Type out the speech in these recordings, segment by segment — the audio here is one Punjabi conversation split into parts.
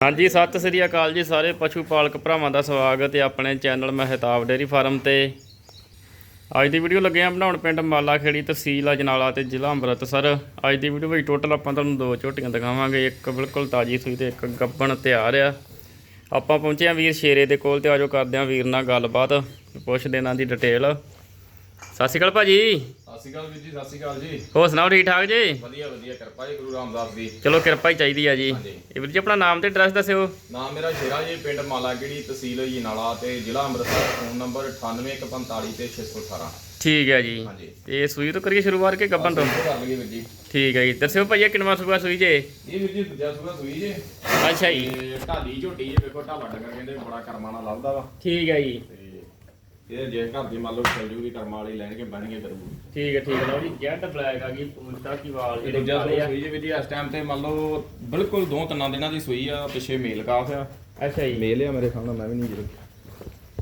ਹਾਂਜੀ, ਸਤਿ ਸ੍ਰੀ ਅਕਾਲ ਜੀ ਸਾਰੇ ਪਸ਼ੂ ਪਾਲਕ ਭਰਾਵਾਂ ਦਾ ਸਵਾਗਤ ਹੈ ਆਪਣੇ ਚੈਨਲ ਮਹਿਤਾਬ ਡੇਅਰੀ ਫਾਰਮ ਤੇ। ਅੱਜ ਦੀ ਵੀਡੀਓ ਲੱਗੇ ਆ ਬਣਾਉਣ ਪਿੰਡ ਮਾਲਾ ਖੇੜੀ ਤਹਿਸੀਲ ਅਜਨਾਲਾ ਤੇ ਜ਼ਿਲ੍ਹਾ ਅੰਮ੍ਰਿਤਸਰ। ਅੱਜ ਦੀ ਵੀਡੀਓ ਵਿੱਚ ਟੋਟਲ ਆਪਾਂ ਤੁਹਾਨੂੰ ਦੋ ਝੋਟੀਆਂ ਦਿਖਾਵਾਂਗੇ, ਇੱਕ ਬਿਲਕੁਲ ਤਾਜੀ ਸੂਈ ਤੇ ਇੱਕ ਗੱਬਣ ਤਿਆਰ ਆ। ਆਪਾਂ ਪਹੁੰਚੇ ਆ ਵੀਰ ਸ਼ੇਰੇ ਦੇ ਕੋਲ ਤੇ ਆਜੋ ਕਰਦੇ ਆ ਵੀਰ ਨਾਲ ਗੱਲਬਾਤ, ਪੁੱਛਦੇ ਇਹਨਾਂ ਦੀ ਡਿਟੇਲ ਸਤਿ ਸ਼੍ਰੀ ਅਕਾਲ ਭਾਜੀ। ਸਤਿ ਸ਼੍ਰੀ ਅਕਾਲ ਵੀਰ ਜੀ ਸਤਿ ਸ਼੍ਰੀ ਅਕਾਲ ਜੀ। ਹੋਰ ਸੁਣਾਓ ਠੀਕ ਠਾਕ ਜੀ? ਵਧੀਆ ਵਧੀਆ ਕਿਰਪਾ ਜੀ ਗੁਰੂ ਰਾਮਦਾਸ ਦੀ। ਚਲੋ ਕਿਰਪਾ ਹੀ ਚਾਹੀਦੀ ਆ ਜੀ। ਹਾਂਜੀ। ਇਹ ਵੀਰ ਜੀ ਆਪਣਾ ਨਾਮ ਤੇ ਐਡਰੈਸ ਦੱਸਿਓ। ਨਾਮ ਮੇਰਾ ਸ਼ੇਰਾ ਜੀ ਪਿੰਡ ਮਾਲਾਗੜੀ ਤਹਿਸੀਲ ਜੀਨਾਲਾ ਤੇ ਜ਼ਿਲ੍ਹਾ ਅੰਮ੍ਰਿਤਸਰ ਫੋਨ ਨੰਬਰ 9815 ਤੇ 618 ਠੀਕ ਹੈ ਜੀ। ਹਾਂਜੀ। ਤੇ ਸੂਈ ਤੋਂ ਕਰੀਏ ਸ਼ੁਰੂਆਤ ਕੇ ਗੱਬਨ ਤੋਂ? ਸ਼ੁਰੂ ਕਰ ਲਈਏ ਵੀਰ ਜੀ। ਠੀਕ ਹੈ ਜੀ। ਦੱਸਿਓ ਭਾਈਆ ਕਿੰਨਵਾ ਸੂਆ ਸੂਈ ਜੇ? ਇਹ ਵੀਰ ਜੀ ਦੂਜਾ ਸੁਗਾ ਸੂਈ ਜੀ। ਅੱਛਾ ਜੀ। ਤੇ ਢਾਲੀ ਝੋਟੀ ਜੀ ਵੇਖੋ ਢਾਲਾ ਡੰਗਰ ਕਹਿੰਦੇ ਬੜਾ ਕਰਮਾਂ ਨਾਲ ਲੱਭਦਾ ਵਾ। ਠੀਕ ਹੈ ਜੀ। ਤੇ ਇਹ ਜੇ ਘਰ ਦੀ ਮੰਨ ਲਓ ਚੱਲ ਜੂਗੀ ਕਰਮਾਂ ਵਾਲੀ ਲੈਣਗੇ ਬਣਗੇ ਕਰੂਗੀ ਠੀਕ ਹੈ ਠੀਕ ਹੈ। ਲਓ ਜੀ ਜੈਟ ਬਲੈਕ ਆ ਗਈ ਪੂੰਛਤਾ ਕੀ ਵਾਲ ਇਹ ਜਿਹੜੇ ਦੂਜਾ ਕਾਲੇ ਸੁਗਾ ਆ। ਸੂਈ ਜੀ ਜੀ ਇਸ ਟਾਈਮ ਤੇ ਮੰਨ ਲਓ ਬਿਲਕੁਲ ਦੋ ਤਿੰਨਾਂ ਦਿਨਾਂ ਦੀ ਸੂਈ ਆ ਪਿੱਛੇ ਮੇਲ ਕਾਫ ਆ। ਅੱਛਾ ਜੀ। ਮੇਲ ਆ ਮੇਰੇ ਸਾਹਮਣੇ ਮੈਂ ਵੀ ਨਹੀਂ ਜਰੂਰ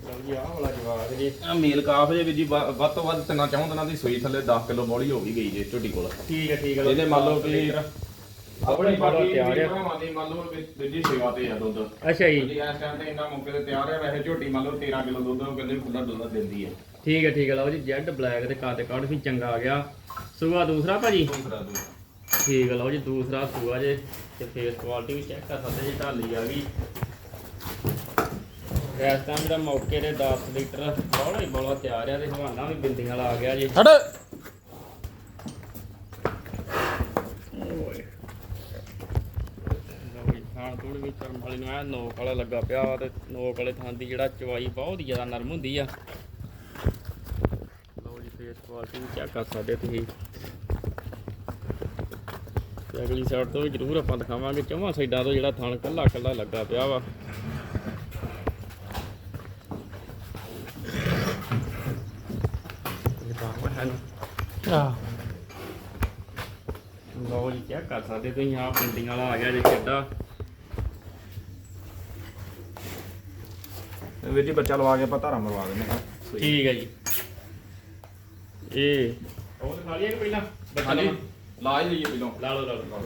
ਲਓ ਜੀ ਆਹ ਵਾਲਾ ਜਵਾਬ ਜੀ। ਆ ਮੇਲ ਕਾਫ ਜੇ ਵੀ ਜੀ ਵ- ਵੱਧ ਤੋਂ ਵੱਧ ਤਿੰਨਾਂ ਚੌਂ ਦਿਨਾਂ ਦੀ ਸੂਈ ਥੱਲੇ 10 ਕਿਲੋ ਬੋਲੀ ਹੋ ਵੀ ਗਈ ਜੇ ਝੋਟੀ ਕੋਲ। ਠੀਕ ਹੈ ਠੀਕ ਹੈ। ਲਓ ਇਹਦੇ ਮੰਨ ਲਓ ਵੀ ਆਪਣੇ ਬਾਕੀ ਤਿਆਰ ਆ। ਭਰਾਵਾਂ ਦੀ ਮੰਨ ਲਓ ਵੀ ਦੂਜੀ ਸੇਵਾ ਤੇ ਆ ਦੁੱਧ। ਅੱਛਾ ਜੀ। ਜੀ ਇਸ ਟਾਈਮ ਤੇ ਇੰਨਾ ਮੌਕੇ ਤੇ ਤਿਆਰ ਆ ਵੈਸੇ ਝੋਟੀ ਮੰਨ ਲਓ 13 ਕਿਲੋ ਦੁੱਧ ਉਹ ਕਹਿੰਦੇ ਖੁੱਲਾ ਦੁੱਧ ਦਿੰਦੀ ਹੈ ਠੀਕ ਹੈ ਠੀਕ ਹੈ ਲਓ ਜੀ ਜੈਟ ਬਲੈਕ ਦੇ ਕਾਤੇ ਕਾਰਡ ਵੀ ਚੰਗਾ ਆ ਗਿਆ। ਸੂਆ ਦੂਸਰਾ ਭਾਜੀ? ਦੂਸਰਾ ਦੂਸਰਾ। ਠੀਕ ਹੈ ਲਓ ਜੀ ਦੂਸਰਾ ਸੂਆ ਜੇ ਤੇ ਫੇਸ ਕੁਆਲਿਟੀ ਵੀ ਚੈੱਕ ਕਰ ਸਕਦੇ ਜੀ ਢਾਲੀ ਆ ਗਈ। ਇਸ ਟਾਈਮ ਜਿਹੜਾ ਮੌਕੇ ਤੇ 10 ਲੀਟਰ ਬੋਲਾ ਹੀ ਬੋਲਾ ਤਿਆਰ ਆ ਤੇ ਹਵਾਨਾ ਵੀ ਬਿੰਦੀਆਂ ਵਾਲਾ ਆ ਗਿਆ ਜੀ। ਛੱਡ। ਥਾਣ ਥੋੜੀ ਵੀ ਕਰਮ ਵਾਲੀ ਨੂੰ ਐ ਨੋਕ ਵਾਲਾ ਲੱਗਾ ਪਿਆ ਵਾ ਤੇ ਨੋਕ ਵਾਲੇ ਥਾਂ ਦੀ ਜਿਹੜਾ ਚਵਾਈ ਬਹੁਤ ਜ਼ਿਆਦਾ ਨਰਮ ਹੁੰਦੀ ਆ। ਲਓ ਜੀ ਫੇਸ ਕੁਆਲਿਟੀ ਵੀ ਚੈੱਕ ਕਰ ਸਕਦੇ ਤੁਸੀਂ। ਤੇ ਅਗਲੀ ਸਾਈਡ ਤੋਂ ਵੀ ਜ਼ਰੂਰ ਆਪਾਂ ਦਿਖਾਵਾਂਗੇ ਚੌਵਾਂ ਸਾਈਡਾਂ ਤੋਂ ਜਿਹੜਾ ਥਣ ਕੱਲਾ ਕੱਲਾ ਲੱਗਾ ਪਿਆ ਵਾ। ਲਓ ਜੀ ਚੈੱਕ ਕਰ ਸਕਦੇ ਤੁਸੀਂ ਆਹ ਪਿੰਡਿੰਗ ਵਾਲਾ ਆ ਗਿਆ ਜੇ ਕਿੱਡਾ ਵੀਰ ਜੀ ਬੱਚਾ ਲਵਾ ਕੇ ਆਪਾਂ ਧਾਰਾ ਮਰਵਾ ਦਿੰਦੇ ਹਾਂ। ਠੀਕ ਹੈ ਜੀ। ਇਹ ਉਹ ਦਿਖਾ ਲਈਏ ਕਿ ਪਹਿਲਾਂ? ਬੱਚਾ ਲਵਾਂ? ਲਾ ਹੀ ਲਈਏ ਪਹਿਲਾਂ। ਲਾ ਲਓ। ਲਾ ਲਓ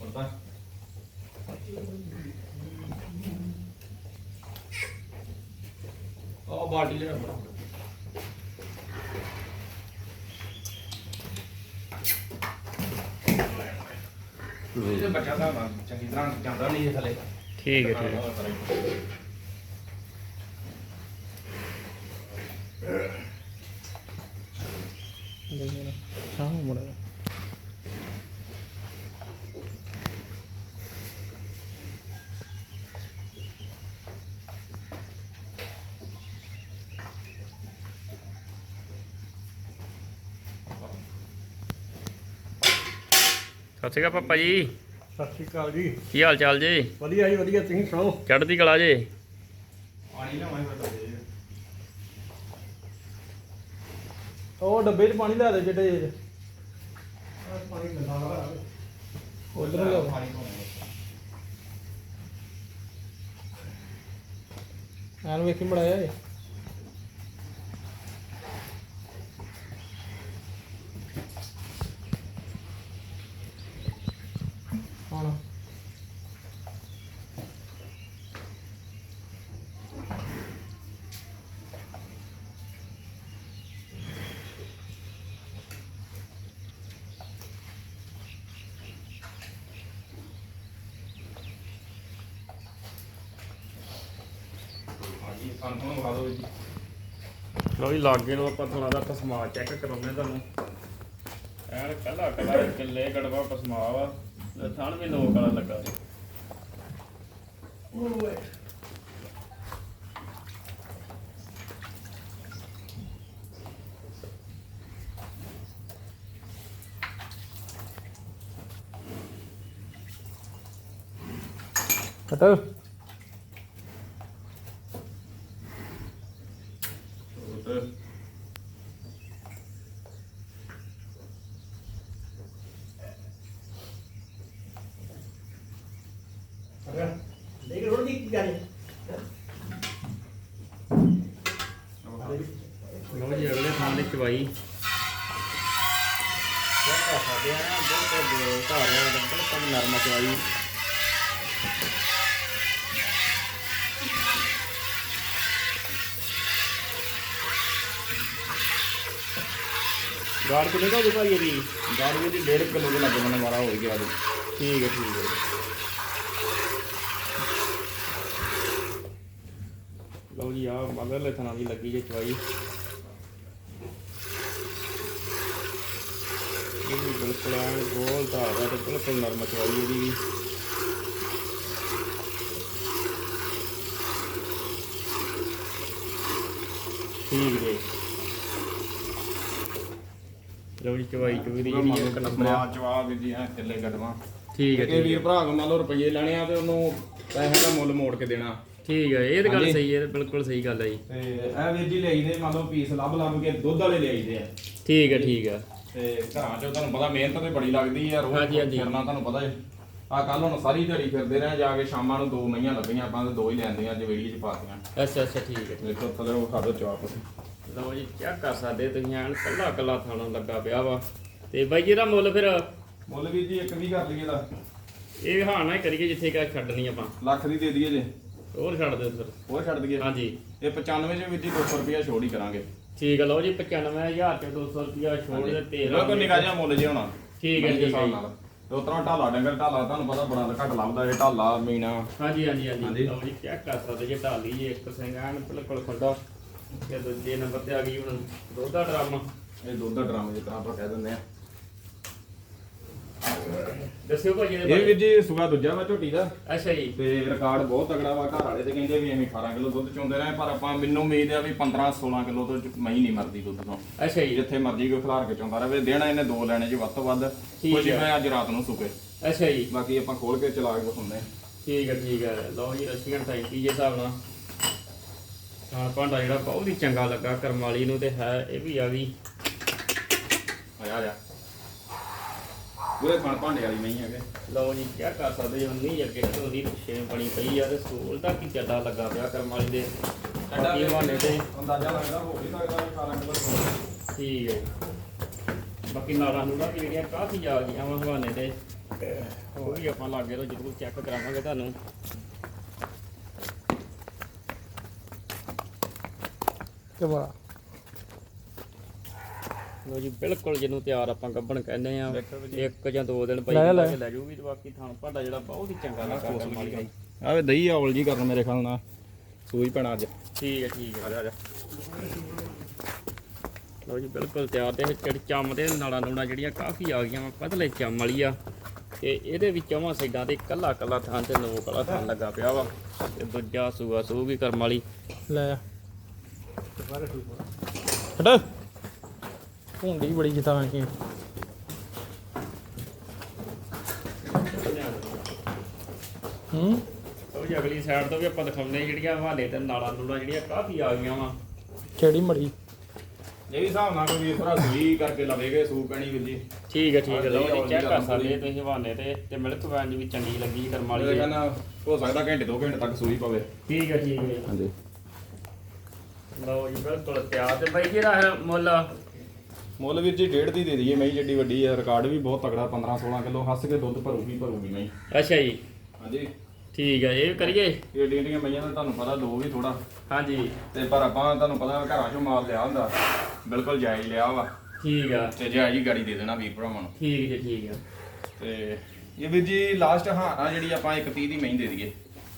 ਹੁਣ ਤਾਂ ਉਹ ਬਾਲਟੀ ਲੈ ਆ ਇਹ ਬੱਚਾ ਚੰਗੀ ਤਰ੍ਹਾਂ ਜਾਂਦਾ ਨਹੀਂ ਥੱਲੇ। ਠੀਕ ਹੈ ਠੀਕ ਹੈ। ਸਤਿ ਸ਼੍ਰੀ ਅਕਾਲ ਪਾਪਾ ਜੀ। ਸਤਿ ਸ਼੍ਰੀ ਅਕਾਲ ਜੀ। ਕੀ ਹਾਲ ਚਾਲ ਜੀ? ਵਧੀਆ ਜੀ ਵਧੀਆ। ਤੁਸੀਂ ਸੁਣਾਓ? ਚੜ੍ਹਦੀ ਕਲਾ ਜੇ। ਪਾਣੀ ਨਾ ਮੈਂ ਬਤਾ ਦੇ ਉਹ ਡੱਬੇ 'ਚ ਪਾਣੀ ਲੈ ਦੇ ਜਿਹੜੇ ਜਿਹੇ। ਪਾਣੀ ਗੰਦਾ ਵਾ। ਉਧਰ ਲਓ ਪਾਣੀ ਪਾਉਣਾ ਐਨ ਵੇਖੀ ਮੜਾਇਆ ਏ ਹੁਣ। ਦਿਓ ਜੀ? ਲਾਗੇ ਨੂੰ ਆਪਾਂ ਥੋੜਾ ਦਾ ਪਸਮਾ ਚੈੱਕ ਕਰਾਉਂਦੇ ਤੁਹਾਨੂੰ। ਐਨ ਕੱਲਾ ਕੱਲਾ ਕਿੱਲੇ ਗੜਵਾ ਪਸਮਾ ਵਾ। ਤੇ ਥਣ ਵੀ ਨੋਕ ਵਾਲਾ ਲੱਗਾ ਜੀ ਕੱਟ ਤੇ ਲਓ ਜੀ ਅਗਲੇ ਥਾਂ ਦੀ ਚਵਾਈ। ਕਰ ਸਕਦੇ ਆ ਬਿਲਕੁਲ ਘਰ ਆ ਬਿਲਕੁਲ ਨਰਮ ਚਵਾਈ ਗਾੜ ਕਿੰਨੇ ਦਾ ਭਾਈ ਇਹਦੀ? ਗਾੜੀ ਦੀ 1.5 ਕਿਲੋ ਦੇ ਲੱਗੇ ਮਨ ਮਾਰਾ ਹੋ ਗਿਆ ਜੀ ਠੀਕ ਹੈ ਠੀਕ ਹੈ। ਲਓ ਜੀ ਆ ਮਗਰਲੇ ਥਣਾ ਦੀ ਲੱਗੀ ਜੇ ਚਵਾਈ। ਇਹ ਵੀ ਬਿਲਕੁਲ ਐਨ ਗੋਲ ਧਾਰ ਹੈ ਤੇ ਬਿਲਕੁਲ ਨਰਮ ਚਵਾਈ ਇਹਦੀ ਵੀ। ਠੀਕ ਜੇ। ਲਓ ਜੀ ਚਵਾਈ ਚੂਈ ਦੀ ਜਿਹੜੀ ਇੱਕ ਨੰਬਰ ਆ ਮਾਂ ਚਵਾ ਵੀ ਜੀ ਐ ਥੱਲੇ ਗੱਡਵਾ ਠੀਕ ਹੈ ਠੀਕ ਵੀਰ ਹੈ ਭਰਾ ਕੋ ਮੰਨ ਲਓ ਰੁਪਏ ਲੈਣੇ ਆ ਤੇ ਉਹਨੂੰ ਪੈਸੇ ਦਾ ਮੁੱਲ ਮੋੜ ਕੇ ਦੇਣਾ। ਠੀਕ ਹੈ ਇਹ ਤਾਂ ਗੱਲ ਹਾਂਜੀ। ਸਹੀ ਹੈ ਬਿਲਕੁਲ ਸਹੀ ਗੱਲ ਹੈ ਜੀ। ਤੇ ਇਹ ਵੀਰ ਜੀ ਲਿਆਈਦੇ ਮੰਨ ਲਓ ਪੀਸ ਲੱਭ ਲੱਭ ਕੇ ਦੁੱਧ ਵਾਲੇ ਲਿਆਈਦੇ ਆ। ਠੀਕ ਹੈ ਠੀਕ ਹੈ ਤੇ ਘਰਾਂ 'ਚ ਤੁਹਾਨੂੰ ਪਤਾ ਮਿਹਨਤ ਤੇ ਬੜੀ ਲੱਗਦੀ ਆ ਰੋਜ਼ ਹਾਂਜੀ, ਹਾਂਜੀ। ਫਿਰਨਾ ਤੁਹਾਨੂੰ ਪਤਾ ਹੈ ਆ ਕੱਲ ਹੁਣ ਸਾਰੀ ਦਿਹਾੜੀ ਫਿਰਦੇ ਰਹੇ ਜਾ ਕੇ ਸ਼ਾਮਾਂ ਨੂੰ ਦੋ ਮਈਆਂ ਲੱਗੀਆਂ ਆਪਾਂ ਤੇ ਦੋ ਹੀ ਲੈਂਦੀਆਂ ਅੱਜ ਵੇੜੀ 'ਚ ਪਾਤੀਆਂ। ਅੱਛਾ ਅੱਛਾ ਠੀਕ ਹੈ ਦੇਖੋ ਥੱਲੇ ਉਹ ਖਾਦੋ ਚਾਪ ਲਓ ਜੀ ਚੈੱਕ ਕਰ ਸਕਦੇ ਤੁਸੀਂ ਐਨ ਕੱਲਾ ਕੱਲਾ ਥਾਣਾ ਲੱਗਾ ਪਿਆ ਵਾ। ਤੇ ਬਾਈ ਜੀ ਇਹਦਾ ਮੁੱਲ ਫਿਰ? ਮੁੱਲ ਵੀਰ ਜੀ ਇੱਕ ਵੀ ਕਰ ਲਈਏ ਦਾ। ਇਹ ਹਾਂ ਨਾ ਹੀ ਕਰੀਏ ਜਿੱਥੇ ਕਾ ਛੱਡਣੀ ਆਪਾਂ। ਲੱਖ ਦੀ ਦੇ ਦਈਏ ਜੇ। ਹੋਰ ਛੱਡ ਦਿਓ ਫਿਰ ਹੋਰ ਛੱਡ ਦਈਏ? ਹਾਂਜੀ। ਇਹ 95 ਚ ਵੀਰ ਜੀ 200 ਰੁਪਿਆ ਛੋੜ ਹੀ ਕਰਾਂਗੇ। ਠੀਕ ਹੈ ਲਓ ਜੀ 95000 ਤੇ 200 ਰੁਪਿਆ ਛੋੜ ਦੇ ਤੇਰਾ ਬਿਲਕੁਲ ਨਿਕਾ ਜਿਹਾ ਮੁੱਲ ਜੇ ਹੋਣਾ। ਠੀਕ ਹੈ, ਦੇ ਜੀ। ਨਾਲ। ਤੇ ਉਤਰਾ ਢਾਲਾ ਡੰਗਰ ਢਾਲਾ ਤੁਹਾਨੂੰ ਪਤਾ ਬੜਾ ਘੱਟ ਲੱਭਦਾ ਇਹ ਢਾਲਾ ਮੀਨਾ। ਹਾਂਜੀ ਹਾਂਜੀ ਹਾਂਜੀ। ਹਾਂਜੀ। ਲਓ ਜੀ ਚੈੱਕ ਕਰ ਸਕਦੇ ਜੇ ਢਾਲੀ ਜੀ ਇੱਕ ਸਿੰਘ ਐਨ ਬਿਲਕੁਲ ਖੁੱਡਾ ਤੇ ਦੂਜੇ ਨੰਬਰ ਤੇ ਆ ਗਈ ਹੁਣ ਦੁੱਧ ਦਾ ਡਰਮ। ਇਹ ਦੁੱਧ ਦਾ ਡਰਮ ਜਿਸ ਤਰ੍ਹਾਂ ਆਪਾਂ ਕਹਿ ਦਿੰਦੇ ਆ। ਦੱਸਿਓ ਭਾਜੀ ਇਹਦੇ ਇਹ ਬਾਰੇ। ਵੀਰ ਜੀ ਸੁਗਾ ਦੂਜਾ ਵਾ ਝੋਟੀ ਦਾ। ਅੱਛਾ ਜੀ। ਤੇ ਰਿਕਾਰਡ ਬਹੁਤ ਤਗੜਾ ਵਾ ਘਰ ਵਾਲੇ ਤੇ ਕਹਿੰਦੇ ਵੀ ਐਵੇਂ 18 ਕਿਲੋ ਦੁੱਧ ਚੋਂਦੇ ਰਹੇ ਪਰ ਆਪਾਂ ਮੈਨੂੰ ਉਮੀਦ ਆ ਵੀ 15 16 ਕਿਲੋ ਤੋਂ ਮਹੀਂ ਨਹੀਂ ਮਰਦੀ ਦੁੱਧ ਤੋਂ। ਅੱਛਾ ਜੀ। ਜਿੱਥੇ ਮਰਜ਼ੀ ਕੋਈ ਖਿਲਾਰ ਕੇ ਚੋਂਦਾ ਰਹੇ ਦੇਣਾ ਇਹਨੇ ਦੋ ਲੈਣੇ ਜੀ ਵੱਧ ਤੋਂ ਵੱਧ ਠੀਕ ਕੁਝ ਹੈ। ਮੈਂ ਅੱਜ ਰਾਤ ਨੂੰ ਸੁਕੇ। ਅੱਛਾ ਜੀ। ਬਾਕੀ ਆਪਾਂ ਖੋਲ ਕੇ ਚਲਾ ਕੇ ਆ ਠੀਕ ਹੈ ਠੀਕ ਹੈ ਲਓ ਜੀ ਰਸ਼ੀਅਨ 35 ਜੇ ਹਿਸਾਬ ਨਾਲ। ਹਾਂ ਭਾਂਡਾ ਜਿਹੜਾ ਬਹੁਤ ਹੀ ਚੰਗਾ ਲੱਗਾ ਕਰਮ ਵਾਲੀ ਨੂੰ ਤੇ ਹੈ ਇਹ ਵੀ ਆ ਗਈ ਆ ਜਾ ਆ ਜਾ ਪੂਰੇ ਖਾਣ ਭਾਂਡੇ ਵਾਲੀ ਨਹੀਂ ਹੈਗੇ। ਲਓ ਜੀ ਕੀ ਕਰ ਸਕਦੇ ਹੋ ਨਹੀਂ ਅੱਗੇ ਢੋਲੀ ਪਿੱਛੇ ਬਣੀ ਪਈ ਆ ਤੇ ਸਕੂਲ ਦਾ ਕੀ ਚੱਡਾ ਲੱਗਾ ਪਿਆ ਕਰਮ ਵਾਲੀ ਦੇ। ਬਾਕੀ ਬਹਾਨੇ ਤੇ। ਅੰਦਾਜ਼ਾ ਲੱਗਦਾ ਹੋ ਵੀ ਸਕਦਾ 18 ਕਿਲੋ ਠੀਕ ਹੈ। ਬਾਕੀ ਨਾਲਾਂ ਨੂਲਾਂ ਵੀ ਜਿਹੜੀਆਂ ਕਾਫੀ ਆ ਗਈਆਂ ਵਾ ਹਵਾਨੇ ਤੇ। ਉਹ ਵੀ ਆਪਾਂ ਲਾਗੇ ਤੋਂ ਜ਼ਰੂਰ ਚੈੱਕ ਕਰਾਵਾਂਗੇ ਤੁਹਾਨੂੰ। ਕਿ ਬੜਾ ਲੋ ਜੀ ਬਿਲਕੁਲ ਜਿਹਨੂੰ ਤਿਆਰ ਆਪਾਂ ਗੱਬਣ ਕਹਿੰਦੇ ਆ ਵੀ ਇੱਕ ਜਾਂ ਦੋ ਦਿਨ ਪਈ ਲੈ। ਕੇ ਜੂਗੀ ਤੇ ਬਾਕੀ ਥਾਂ ਭਾਂਡਾ ਜਿਹੜਾ ਬਹੁਤ ਹੀ ਚੰਗਾ ਲੱਗਾ। ਆਵੇ ਦਹੀਂ ਔਲ ਜੀ ਕਰਨ ਮੇਰੇ ਖਿਆਲ ਨਾਲ। ਸੂਈ ਪੈਣਾ ਅੱਜ। ਠੀਕ ਹੈ ਠੀਕ ਆ ਹੈ ਜਾ ਆ ਜਾ। ਲੋ ਜੀ ਬਿਲਕੁਲ ਤਿਆਰ ਤੇ ਜਿਹੜੀ ਚੰਮ ਦੇ ਨਾਲਾਂ ਨੂਣਾ ਜਿਹੜੀਆਂ ਕਾਫੀ ਆ ਗਈਆਂ ਵਾ ਪਤਲੇ ਚੰਮ ਵਾਲੀ ਆ। ਤੇ ਇਹਦੇ ਵਿੱਚੋਂ ਵਾ ਸਾਈਡਾਂ ਤੇ ਕੱਲਾ ਕੱਲਾ ਥਾਂ ਤੇ ਨੋਕ ਵਾਲਾ ਥਾਂ ਲੱਗਾ ਪਿਆ ਵਾ। ਤੇ ਦੂਜਾ ਸੂਆ ਸੂਗੀ ਕਰਮ ਵਾਲੀ। ਲੈ। ਆ ਹਟ ਹੁੰਡੀ ਬੜੀ ਜਿਤਾ ਕੀ ਹੂੰ? ਲਓ ਜੀ ਅਗਲੀ ਸਾਈਡ ਤੋਂ ਵੀ ਆਪਾਂ ਦਿਖਾਉਂਦੇ ਜਿਹੜੀਆਂ ਹਵਾਲੇ ਤੇ ਨਾਲਾਂ ਨੂਲਾਂ ਜਿਹੜੀਆਂ ਕਾਫੀ ਆ ਗਈਆਂ ਵਾ। ਕਿਹੜੀ ਮੜੀ? ਇਹ ਵੀ ਹਿਸਾਬ ਨਾਲ ਕੋਈ ਭਰਾ ਸੂਈ ਕਰਕੇ ਲਵੇਗੇ ਸੂ ਪੈਣੀ ਵੀਰ ਜੀ। ਠੀਕ ਹੈ ਠੀਕ ਹੈ ਲਓ ਹਾਂ, ਜੀ ਚੈੱਕ ਕਰ ਸਕਦੇ ਪੂਰੀ। ਤੁਸੀਂ ਹਵਾਲੇ ਤੇ ਤੇ ਮਿਲਕ ਵੈਨ ਵੀ ਚੰਗੀ ਲੱਗੀ ਕਰਮ ਵਾਲੀ ਕਹਿੰਦਾ ਹੋ ਸਕਦਾ ਘੰਟੇ ਦੋ ਘੰਟੇ ਤੱਕ ਸੂਈ ਪਵੇ। ਠੀਕ ਹੈ ਠੀਕ ਹੈ। ਹਾਂਜੀ। ਲਓ ਜੀ ਬਿਲਕੁਲ ਤਿਆਰ ਤੇ ਬਾਈ ਜਿਹੜਾ ਹੈ ਮੁੱਲ? ਮੁੱਲ ਵੀਰ ਜੀ ਡੇਢ ਦੀ ਦੇ ਦਈਏ ਮੈਂ ਜਿੱਡੀ ਵੱਡੀ ਹੈ ਰਿਕਾਰਡ ਵੀ ਬਹੁਤ ਤਗੜਾ 15 16 ਕਿਲੋ ਹੱਸ ਕੇ ਦੁੱਧ ਭਰੂਗੀ ਭਰੂਗੀ ਮੈਂ ਅੱਛਾ ਜੀ। ਹਾਂਜੀ। ਠੀਕ ਹੈ ਇਹ ਕਰੀਏ? ਇਹ ਏਡੀਆਂ ਏਡੀਆਂ ਮਈਆਂ ਦਾ ਤੁਹਾਨੂੰ ਪਤਾ ਦੋ ਵੀ ਥੋੜਾ ਹਾਂਜੀ। ਤੇ ਪਰ ਆਪਾਂ ਤੁਹਾਨੂੰ ਪਤਾ ਘਰਾਂ ਚੋਂ ਮਾਲ ਲਿਆ ਹੁੰਦਾ। ਬਿਲਕੁਲ ਜਾਇਜ਼ ਲਿਆ ਵਾ। ਠੀਕ ਆ। ਤੇ ਜਾਇਜ਼ ਹੀ ਗਾੜੀ ਦੇ ਦੇਣਾ ਵੀਰ ਭਰਾਵਾਂ ਨੂੰ। ਠੀਕ ਜੀ ਠੀਕ ਆ। ਤੇ ਇਹ ਵੀਰ ਜੀ ਲਾਸਟ ਹਾਂ ਆ ਜਿਹੜੀ ਆਪਾਂ ਇੱਕ 30 ਦੀ ਮਹੀਂ ਦੇ ਦਈਏ।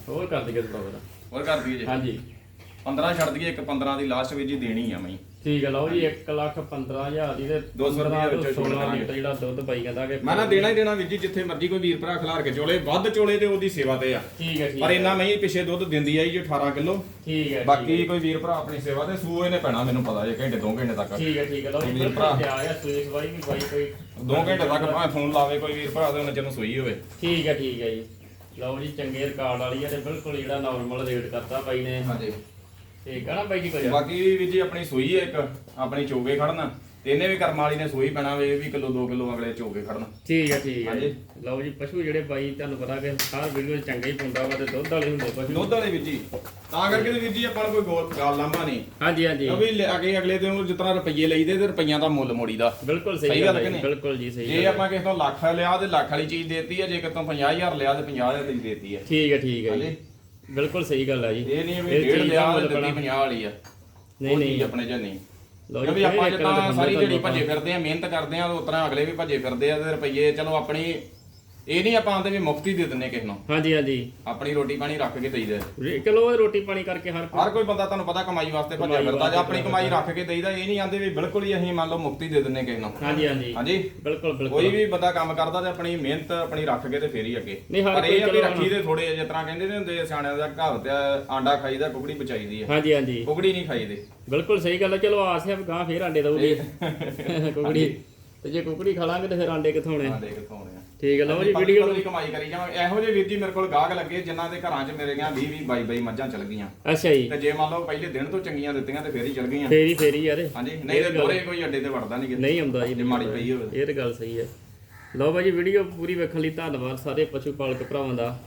ਹੋਰ ਕਰ ਦਈਏ ਥੋੜਾ ਹੋਰ ਕਰ ਦਈਏ ਜੀ। ਹਾਂਜੀ। 15 ਛੱਡ ਦਈਏ ਇੱਕ 15 ਦੀ ਲਾਸਟ ਵੀਰ ਜੀ ਦੇਣੀ ਆ ਮਹੀਂ। ਠੀਕ ਹੈ ਲਓ ਜੀ 1 ਲੱਖ 15000 ਦੀ ਤੇ 200 ਰੁਪਏ 15 ਤੋਂ ਵਿੱਚੋਂ ਛੋੜ 16 ਕਰਾਂਗੇ। ਲੀਟਰ ਜਿਹੜਾ ਦੁੱਧ ਪਾਈ ਜਾਂਦਾ ਕਿ ਮੈਂ ਨਾ ਦੇਣਾ ਹੀ ਦੇਣਾ ਵੀਰ ਜੀ ਜਿੱਥੇ ਮਰਜ਼ੀ ਕੋਈ ਵੀਰ ਭਰਾ ਖਿਲਾਰ ਕੇ ਚੋਲੇ ਵੱਧ ਚੋਲੇ ਤੇ ਉਹਦੀ ਸੇਵਾ ਤੇ ਆ। ਠੀਕ ਹੈ ਠੀਕ ਪਰ ਇੰਨਾ ਮਹੀਂ ਪਿੱਛੇ ਦੁੱਧ ਦਿੰਦੀ ਆਈ ਜੀ 18 ਕਿਲੋ। ਠੀਕ ਹੈ ਬਾਕੀ ਕੋਈ ਵੀਰ ਭਰਾ ਆਪਣੀ ਸੇਵਾ ਤੇ ਸੂ ਇਹਨੇ ਪੈਣਾ ਮੈਨੂੰ ਪਤਾ ਜੇ ਘੰਟੇ 2 ਘੰਟੇ ਤੱਕ। ਠੀਕ ਹੈ ਠੀਕ ਹੈ ਲਓ ਜੀ ਵੀਰ ਭਰਾ। ਆ ਸੂਈ ਸਵਾਈ ਵੀ ਬਾਈ ਕੋਈ। 2 ਘੰਟੇ ਤੱਕ ਭਾਵੇਂ ਫੋਨ ਲਾਵੇ ਕੋਈ ਵੀਰ ਭਰਾ ਤੇ ਉਹਨੇ ਚਲੋ ਸੋਈ ਹੋਵੇ। ਠੀਕ ਹੈ ਠੀਕ ਹੈ ਜੀ। ਲਓ ਜੀ ਚੰਗੇ ਰਿਕਾਰਡ ਵਾਲੀ ਹੈ ਤੇ ਬਿਲਕੁਲ ਜਿਹੜਾ ਨਾਰਮਲ ਰੇਟ ਕਰਤਾ ਬਾਈ ਨੇ। ਹਾਂਜੀ। ਠੀਕ ਆ ਨਾ ਬਾਈ ਜੀ ਕੁਝ ਬਾਕੀ ਵੀਰ ਜੀ ਆਪਣੀ ਸੂਈ ਹੈ ਇੱਕ ਆਪਣੀ ਚੋਗੇ ਖੜਨਾ। ਤੇ ਇਹਨੇ ਵੀ ਕਰਮ ਵਾਲੀ ਨੇ ਸੂਈ ਪੈਣਾ ਵੇ ਵੀ ਕਿਲੋ 2 ਕਿਲੋ ਅਗਲੇ ਚੋ ਕੇ ਖੜਨ। ਠੀਕ ਹੈ ਠੀਕ ਹੈ ਹਾਂਜੀ। ਲਓ ਜੀ ਪਸ਼ੂ ਜਿਹੜੇ ਬਾਈ ਤੁਹਾਨੂੰ ਪਤਾ ਕਿ ਹਰ ਵੀਡੀਓ ਚੰਗੇ ਹੀ ਪਾਉਂਦਾ ਵਾ ਤੇ ਦੁੱਧ ਵਾਲੇ ਹੁੰਦੇ ਪਸ਼ੂ। ਦੁੱਧ ਵਾਲੇ ਵੀਰ ਜੀ। ਤਾਂ ਕਰਕੇ ਤੇ ਵੀਰ ਜੀ ਆਪਾਂ ਨੂੰ ਕੋਈ ਗੋਲ ਗੱਲ ਲਾਂਭਾ ਨਹੀਂ। ਹਾਂਜੀ ਹਾਂਜੀ। ਕਿਉਂਕਿ ਲ- ਅੱਗੇ ਅਗਲੇ ਦਿਨ ਜਿਸ ਤਰ੍ਹਾਂ ਰੁਪਈਏ ਲਈਦੇ ਤੇ ਰੁਪਈਆਂ ਦਾ ਮੁੱਲ ਮੋੜੀਦਾ। ਬਿਲਕੁਲ ਸਹੀ ਸਹੀ ਗੱਲ ਗੱਲ ਕਿ ਹੈ ਨਹੀਂ? ਬਿਲਕੁਲ ਜੀ ਸਹੀ ਜੇ ਗੱਲ। ਆਪਾਂ ਕਿਸੇ ਤੋਂ ਲੱਖ ਲਿਆ ਤੇ ਲੱਖ ਵਾਲੀ ਚੀਜ਼ ਦੇਤੀ ਹੈ ਜੇ ਕਿਤੋਂ 50000 ਲਿਆ ਤੇ 50000 ਦੀ ਦੇਤੀ ਹੈ ਠੀਕ ਹੈ ਠੀਕ ਹੈ ਜੀ। ਹਾਂਜੀ। ਬਿਲਕੁਲ ਸਹੀ ਗੱਲ ਹੈ ਜੀ। ਇਹ ਨਹੀਂ ਵੀ ਡੇਢ ਲਿਆ ਤੇ ਦਿੱਤੀ ਬੜਾ- 50 ਵਾਲੀ ਆ। ਨਹੀਂ ਨਹੀਂ। ਆਪਣੇ ਚ ਨਹੀਂ। ਕਿਉਂਕਿ ਆਪਾਂ ਜਿੱਦਾਂ ਸਾਰੀ ਜਿਹੜੀ ਭੱਜੇ ਫਿਰਦੇ ਆ ਮਿਹਨਤ ਕਰਦੇ ਆ ਤੇ ਉਤਰਾ ਅਗਲੇ ਵੀ ਭੱਜੇ ਫਿਰਦੇ ਆ ਤੇ ਰੁਪਈਏ ਚਲੋ ਆਪਣੀ ਇਹ ਨਹੀਂ ਆਪਾਂ ਆਂਦੇ ਵੀ ਮੁਫਤੀ ਦੇ ਦਿੰਨੇ ਕਿਸੇ ਨੂੰ। ਹਾਂਜੀ ਹਾਂਜੀ। ਆਪਣੀ ਰੋਟੀ ਪਾਣੀ ਰੱਖ ਕੇ ਦੇਈਦਾ ਵੀ ਚਲੋ ਇਹ ਰੋਟੀ ਪਾਣੀ ਕਰਕੇ ਹਰ ਕੋਈ ਹਰ ਕੋਈ ਬੰਦਾ ਤੁਹਾਨੂੰ ਪਤਾ ਕਮਾਈ ਵਾਸਤੇ ਭੱਜਿਆ ਫਿਰਦਾ। ਜੇ ਆਪਣੀ ਕਮਾਈ ਰੱਖ ਕੇ ਦੇਈਦਾ ਇਹ ਨਹੀਂ ਆਂਦੇ ਵੀ ਬਿਲਕੁਲ ਹੀ ਅਸੀਂ ਮੰਨ ਲਓ ਮੁਫਤੀ ਦੇ ਦਿੰਨੇ ਕਿਸੇ ਨੂੰ। ਹਾਂਜੀ ਹਾਂਜੀ। ਹਾਂਜੀ? ਬਿਲਕੁਲ ਕੋਈ ਬਿਲਕੁਲ ਵੀ ਬੰਦਾ ਕੰਮ ਕਰਦਾ ਤੇ ਆਪਣੀ ਮਿਹਨਤ ਆਪਣੀ ਰੱਖ ਕੇ ਤੇ ਫੇਰ ਹੀ ਅੱਗੇ। ਨਹੀਂ, ਹਰ ਪਰ ਇਹ ਆ ਕੋਈ ਵੀ ਚਲੋ ਰੱਖੀ ਦੇ ਥੋੜੇ ਜਿਸ ਤਰ੍ਹਾਂ ਕਹਿੰਦੇ ਨੇ ਹੁੰਦੇ ਆ ਸਿਆਣਿਆਂ ਦਾ ਘਰ ਤੇ ਆਂਡਾ ਖਾਈਦਾ ਕੁਕੜੀ ਬਚਾਈਦੀ ਆ। ਹਾਂਜੀ ਹਾਂਜੀ। ਕੁਕੜੀ ਨਹੀਂ ਖਾਈਦੇ। ਬਿਲਕੁਲ ਸਹੀ ਗੱਲ ਹੈ ਚਲੋ ਆਸ ਹੈ ਗਾਂ ਫੇਰ ਆਂਡੇ ਦਊਗੀ। ਕੁਕੜੀ। ਤੇ ਜੇ ਕੁਕੜੀ ਖਾ ਲਾਂਗੇ ਤੇ ਫਿਰ ਆਂਡੇ ਕਿੱਥੋਂ ਆਉਣੇ ਆਂਡੇ ਕਿੱਥੋਂ ਆਉਣੇ ਆ? ਠੀਕ ਹੈ ਲਓ ਜੀ ਵੀਡੀਓ ਪਤਲੀ ਕਮਾਈ ਕਰੀ ਜਾਵਾਂ। ਇਹੋ ਜਿਹੇ ਵੀਰ ਜੀ ਮੇਰੇ ਕੋਲ ਗਾਹਕ ਲੱਗੇ ਜਿਨ੍ਹਾਂ ਦੇ ਘਰਾਂ 'ਚ ਮੇਰੇ ਗਿਆ 20 20 22 22 ਮੱਝਾਂ ਚਲ ਗਈਆਂ। ਅੱਛਾ ਜੀ। ਤੇ ਜੇ ਮੰਨ ਲਓ ਪਹਿਲੇ ਦਿਨ ਤੋਂ ਚੰਗੀਆਂ ਦਿੱਤੀਆਂ ਤੇ ਫੇਰ ਹੀ ਚਲ ਗਈਆਂ। ਫੇਰੀ ਫੇਰੀ ਯਾਰ ਹਾਂਜੀ ਨਹੀਂ ਤੇ ਦੋਰੇ ਕੋਈ ਅੱਡੇ ਤੇ ਵੜਦਾ ਨਹੀਂ ਨਹੀਂ ਆਉਂਦਾ ਜੀ ਮਾੜੀ ਪਈ ਹੋਵੇ। ਇਹ ਤਾਂ ਗੱਲ ਸਹੀ ਹੈ ਲਓ ਬਾਈ ਜੀ ਵੀਡੀਓ ਪੂਰੀ ਵੇਖਣ ਲਈ ਧੰਨਵਾਦ ਸਾਰੇ ਪਸ਼ੂ ਪਾਲਕ ਭਰਾਵਾਂ ਦਾ।